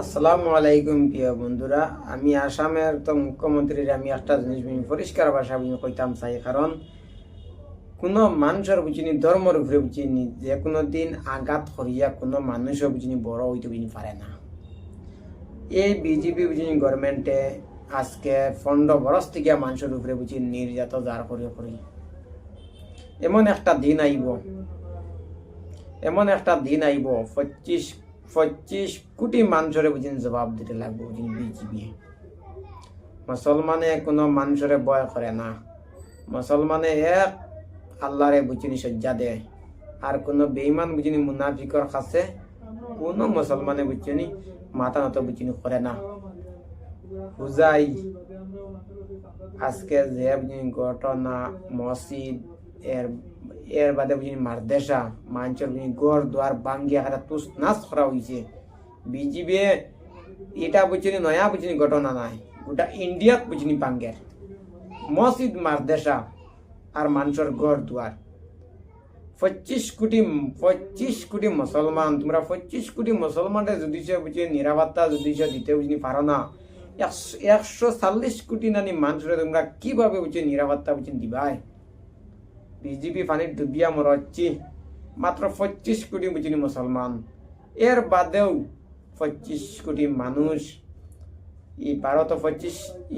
আসসালামু আলাইকুম প্রিয় বন্ধুরা। আমি আসামের তো মুখ্যমন্ত্রীর আমি একটা জিনিস পরিষ্কার ভাষা আমি কইতাম চাই, কারণ কোনো মানুষের বুঝিনি ধর্মের উপরে বুঝিনি যে কোনো দিন আঘাত করিয়া কোনো মানুষও বুঝিনি বড় হইতে বুঝিনি পারে না। এই বিজেপি বুঝিনি গভর্নমেন্টে আজকে পনেরো বরস থেকে মানুষের উপরে বুঝি নির্যাতন যার করে করি। এমন একটা দিন আইব, এমন একটা দিন আইব, পঁচিশ পঁচিশ কোটি মানুষের বুঝিন জবাব দিতে লাগবে বুঝিন বিজিবি মুসলমানে কোনো মানুষের ভয় করে না। মুসলমানে এক আল্লাহরে বুঝিনি সজ্জা দেয়। আর কোনো বেইমান বুঝিনি মুনাফিকর কাছে কোনো মুসলমানে বুঝিনি মাথা নত বুঝিনি করে না। হুজাই, আজকে যে ঘটনা, মসজিদ এর এর বাদে বুঝিনি মারদেশা মানুষের বুঝিনি গড় দুয়ার ভাঙ্গিয়া হারা তুস নাচ করা হয়েছে বিজিবি এটা বুঝিনি, নয়া বুঝিনি, ঘটনা নাই। গোটা ইন্ডিয়াত বুঝিনি ভাঙ্গের। মসজিদ মারদেশা আর মানুষের গড় দুয়ার। পঁচিশ কোটি পঁচিশ কোটি মুসলমান, তোমরা পঁচিশ কোটি মুসলমানের যদি সে বুঝি নিরাপত্তা যদি সে দিতে বুঝিনি পারো না। একশো একশো চল্লিশ কোটি নানি মানুষের তোমরা কীভাবে বুঝি নিরাপত্তা বুঝি দিবাই? বিজেপি পানির ডুবিয়া মরচ্ছি মাত্র পঁচিশ কোটি বুঝিনি মুসলমান এর বাদেও পঁচিশ কোটি মানুষ। ই ভারত পঁচিশ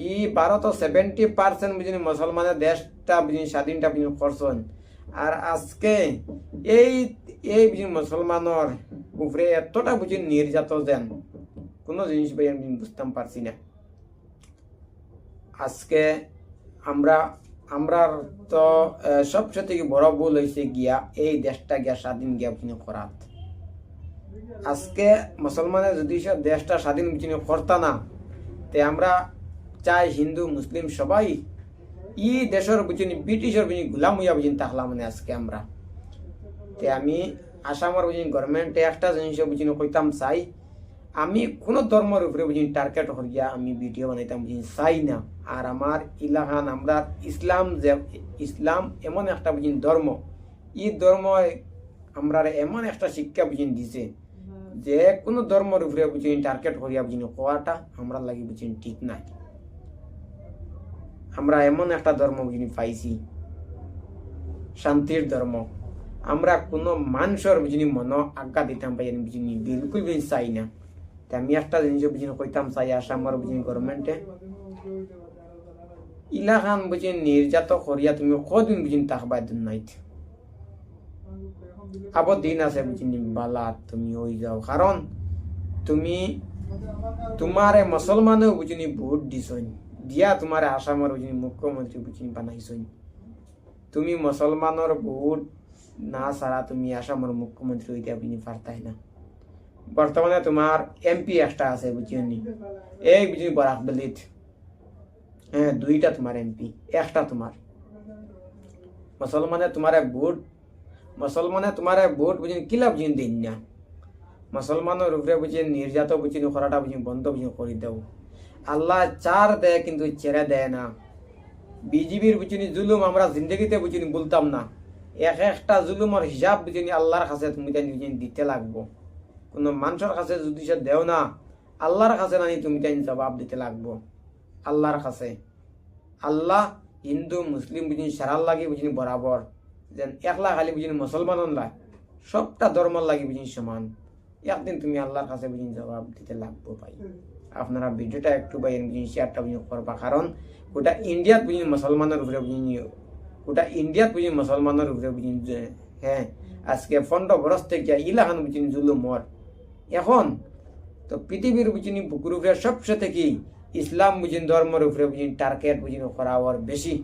ই ভারত সেভেন্টি পার্সেন্ট বুঝিনি মুসলমানের দেশটা বুঝিনি স্বাধীনটা বুঝিনি করছেন আর আজকে এই এই বুঝিনি মুসলমানের উপরে এতটা বুঝি নির্যাতন দেন কোনো জিনিস আমি বুঝতাম পারছি না। আজকে আমরা আমরা তো সবচেয়ে থেকে বড় ভুল হয়েছে গিয়া এই দেশটা গিয়া স্বাধীন গিয়া বুঝিনি করাত। আজকে মুসলমানের যদি সে দেশটা স্বাধীন বুঝিনি করতা না, তে আমরা চাই হিন্দু, মুসলিম সবাই ই দেশের বুঝিনি ব্রিটিশের বুঝিনি গুলাম হইয়া বুঝিনি তাহলাম মানে আজকে আমরা। তে আমি আসামের বুঝিনি গভর্নমেন্টে একটা জিনিস বুঝিনি কইতাম চাই আমি কোনো ধর্মের উপরে বুঝিনি টার্গেট করিয়া আমি ভিডিও বানাইতাম বুঝি, চাই না। আর আমার ইলাকান আমরা ইসলাম যে, ইসলাম এমন একটা বুঝিনি ধর্ম। ই ধর্ম আমরা এমন একটা শিক্ষা বুঝিনি দিছে যে, কোনো ধর্মের উপরে বুঝি টার্গেট করিয়া বুঝিনি কোয়াটা আমরা লাগি বুঝিনি ঠিক নাই। আমরা এমন একটা ধর্ম বুঝিনি পাইছি, শান্তির ধর্ম। আমরা কোনো মানুষের বুঝিনি মন আজ্ঞা দিতাম পাই বুঝিনি বিলকুল বুঝিনি চাই না। আমি একটা জিনিস বুঝিনি কইতাম চাই আসামের বুঝিনি গভর্নমেন্টে ইলাকান বুঝিনি নির্যাত করিয়া তুমি কদিন বুঝিনি তাকবাই দিন নাইত আবার দিন আছে বুঝিনি বালা তুমি ওই যাও কারণ তুমি তোমারে মুসলমানেও বুঝিনি ভোট দিছইন দিয়া তোমারে আসামের বুঝিনি মুখ্যমন্ত্রী বুঝিনি বানাইছইন তুমি মুসলমানের ভোট না ছাড়া তুমি আসামের মুখ্যমন্ত্রী হইতে বুঝিনি পারতাই না বর্তমানে তোমার এমপি একটা আছে বুঝিনি এই বুঝিনি বরাক বেলিত। হ্যাঁ দুইটা তোমার এমপি একটা তোমার। মুসলমানে তোমারে ভোট, মুসলমানে তোমারে ভোট বুঝিনি কিলা বুঝিনি দিন না? মুসলমানের উপরে বুঝি নির্যাত বুঝিনি করাটা বুঝি বন্ধ বুঝি করে দেও। আল্লাহ চার দেয়, কিন্তু ছেড়ে দেয় না। বিজিবির বুঝিনি জুলুম, আমরা জিন্দগিতে বুঝিনি বলতাম না। এক একটা জুলুমের হিসাব বুঝিনি আল্লাহর কাছে তুমি দিতে লাগবো। কোনো মানুষের কাছে যদি সে দেও না আল্লাহর কাছে নানি তুমি তাই জবাব দিতে লাগবো। আল্লাহর কাছে। আল্লাহ হিন্দু মুসলিম বুঝিনি সারার লাগে বুঝিনি বরাবর। যেন একলা খালি বুঝিনি মুসলমান লাই। সবটা ধর্মর লাগে বুঝিনি সমান। একদিন তুমি আল্লাহর কাছে বুঝিনি জবাব দিতে লাগবো ভাই। আপনারা ভিডিওটা একটু ভাই বুঝিনি শেয়ারটা বুঝিনি করবা। কারণ ওটা ইন্ডিয়াত বুঝিনি মুসলমানের উপরে বুঝিনি। ওটা ইন্ডিয়াত বুঝিনি মুসলমানের উপরে বুঝিনি হ্যাঁ আজকে পনেরো বরস থেকে ইলাহান বুঝিনি জুলুমর এখন তো পৃথিবীর বুঝিনি বুকুর উপরে সবচেয়ে থেকে ইসলাম বুঝিন ধর্মের উপরে বুঝিন টার্গেট বুঝিন করা হওয়ার বেশি,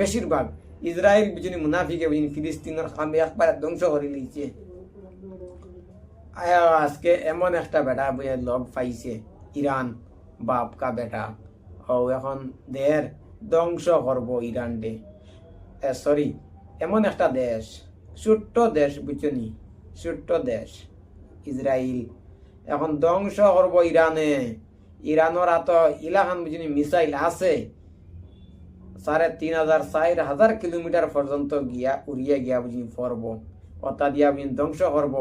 বেশিরভাগ ইসরায়েল বুঝিনি মুনাফিকে বুঝিনি ফিলিস্তিনের খামে একবার ধ্বংস করে আয়া আজকে এমন একটা বেটা বুঝে লগ পাইছে, ইরান বাপ কা বেটা। ও এখন দের ধ্বংস করব ইরান ডে সরি এমন একটা দেশ, ছোট্ট দেশ বুঝছনি ছোট্ট দেশ। ইসরায়েল এখন ধ্বংস করব ইরানে। ইরানের এত ইলাকান বুঝিনি মিসাইল আছে, সাড়ে তিন হাজার চার হাজার কিলোমিটার পর্যন্ত গিয়া, উড়িয়ে গিয়া বুঝিনি পড়ব অতা দিয়া বুঝিনি ধ্বংস করব।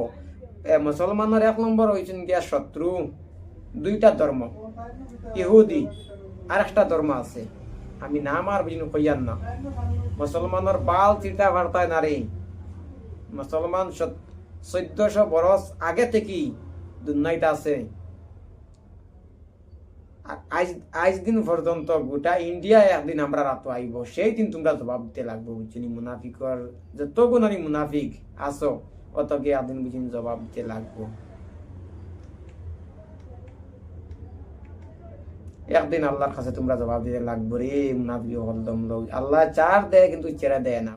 মুসলমানের এক নম্বর হয়েছেন গিয়া শত্রু, দুইটা ধর্ম, ইহুদি আর একটা ধর্ম আছে। আমি নাম আর বুঝিনি কইয়ার না। মুসলমানের বাল চিটা বার্তায় নারী। মুসলমান চোদ্দশো বরস আগে থেকেই দুর্নাইটা আছে। আর আজ আজ দিন পর্যন্ত গোটা ইন্ডিয়া একদিন আমরা রাত আইব, সেই দিন তোমরা জবাব দিতে লাগবো বুঝছিনি মুনাফিকর। যত গুণানি মুনাফিক আসো অতকে একদিন বুঝিন জবাব দিতে লাগবো। একদিন আল্লাহর কাছে তোমরা জবাব দিতে লাগবো, রে মুনাফিক হলদম লোক। আল্লাহ চার দেয় কিন্তু চেরা দেয় না।